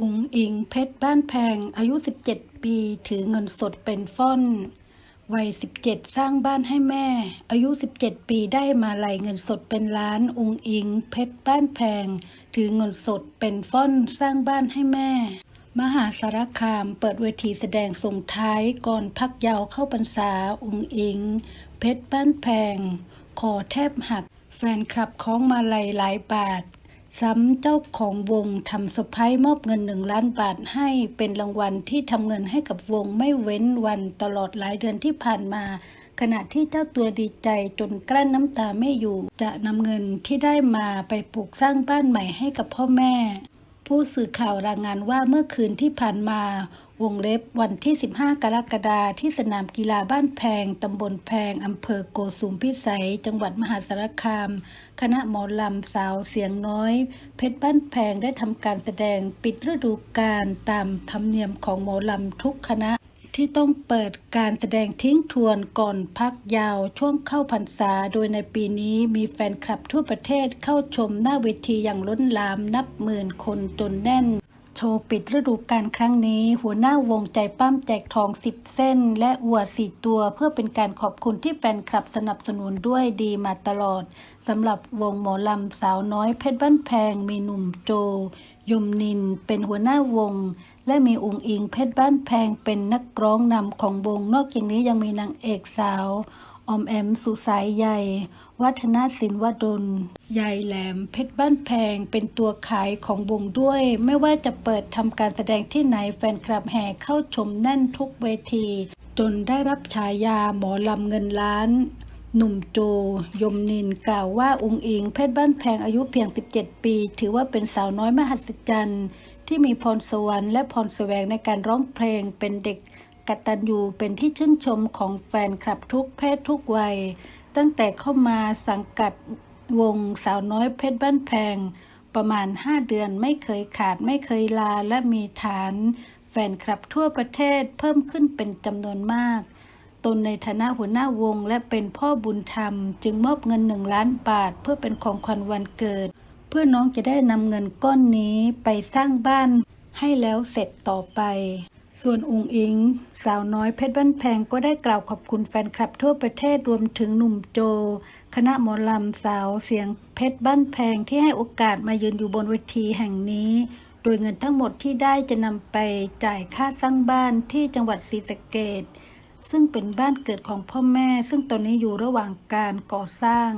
อุงอิงเพชรบ้านแพง อายุ 17 ปี ถือเงินสดเป็นฟ่อน วัย 17 สร้างบ้านให้แม่ อายุ 17 ปีได้มาลัยเงินสดเป็นล้านอุงอิง เพชรบ้านแพง ถือเงินสดเป็นฟ่อนสร้างบ้านให้แม่ มหาสารคามเปิดเวทีแสดงส่งท้ายก่อนพักยาวเข้าพรรษาอุงอิง เพชรบ้านแพงคอแทบหัก แฟนคลับคล้องมาลัยหลายบาท ซ้ำเจ้าของวงทำเซอร์ไพรส์มอบเงินหนึ่งล้านบาทให้เป็นรางวัลที่ทำเงินให้กับวงไม่เว้นวันตลอดหลายเดือนที่ผ่านมา ขณะที่เจ้าตัวดีใจจนกลั้นน้ำตาไม่อยู่ จะนำเงินที่ได้มาไปปลูกสร้างบ้านใหม่ให้กับพ่อแม่ ผู้สื่อข่าวรายงานว่าเมื่อคืนที่ผ่านมาวงเล็บวันที่ 15 กรกฎาคมที่สนามกีฬาบ้านแพง ตำบลแพง อำเภอโกสุมพิสัย จังหวัดมหาสารคาม คณะหมอลำสาวเสียงน้อย เพชรบ้านแพงได้ทำการแสดงปิดฤดูกาลตามธรรมเนียมของหมอลำทุกคณะ ที่ต้องเปิดการแสดงทิ้งทวนก่อนพักยาวช่วงเข้าพรรษา โดยในปีนี้มีแฟนคลับทั่วประเทศเข้าชมหน้าเวทีอย่างล้นหลามนับหมื่นคนจนแน่น โชว์ปิดฤดูกาลครั้งนี้ หัวหน้าวงใจปั้มแจกทอง 10 เส้น และวัวสี่ตัวเพื่อเป็นการขอบคุณที่แฟนคลับสนับสนุนด้วยดีมาตลอดสำหรับวงหมอลำสาวน้อยเพชรบ้านแพง มีหนุ่มโจ ยมนิน เป็นหัวหน้าวง และมีอุงอิงเพชรบ้านแพงเป็นนักร้องนำของวง นอกจากนี้ยังมีนางเอกสาว อมแอม สุสายใหญ่ วัฒนศิลวดลยายแหลม เพชรบ้านแพง เป็นตัวขายของวงด้วย ไม่ว่าจะเปิดทำการแสดงที่ไหนแฟนคลับแห่เข้าชมแน่นทุกเวที จนได้รับฉายาหมอลำเงินล้าน หนุ่มโจ ยมนินกล่าวว่าองค์อิง เพชรบ้านแพงอายุเพียง 17 ปี ถือว่าเป็นสาวน้อยมหัศจรรย์ที่มีพรสวรรค์และพรแสวงในการร้องเพลงเป็นเด็ก กตัญญูเป็นที่ชื่นชมของแฟนคลับทุกเพศทุกวัย ตั้งแต่เข้ามาสังกัดวงสาวน้อยเพชรบ้านแพง ประมาณ 5 เดือนไม่เคยขาดไม่เคยลาและมีฐานแฟนคลับทั่วประเทศเพิ่มขึ้นเป็นจำนวนมาก ตนในฐานะหัวหน้าวงและเป็นพ่อบุญธรรม จึงมอบเงินหนึ่งล้านบาท เพื่อเป็นของขวัญวันเกิด เพื่อน้องจะได้นำเงินก้อนนี้ไปสร้างบ้านให้แล้วเสร็จต่อไป ส่วนอุงอิง สาวน้อยเพชรบ้านแพงก็ได้กล่าวขอบคุณแฟนคลับทั่วประเทศรวมถึงหนุ่มโจ คณะหมอลำสาวเสียงเพชรบ้านแพงที่ให้โอกาสมายืนอยู่บนเวทีแห่งนี้ โดยเงินทั้งหมดที่ได้จะนำไปจ่ายค่าสร้างบ้านที่จังหวัดศรีสะเกษซึ่งเป็นบ้านเกิดของพ่อแม่ ซึ่งตอนนี้อยู่ระหว่างการก่อสร้าง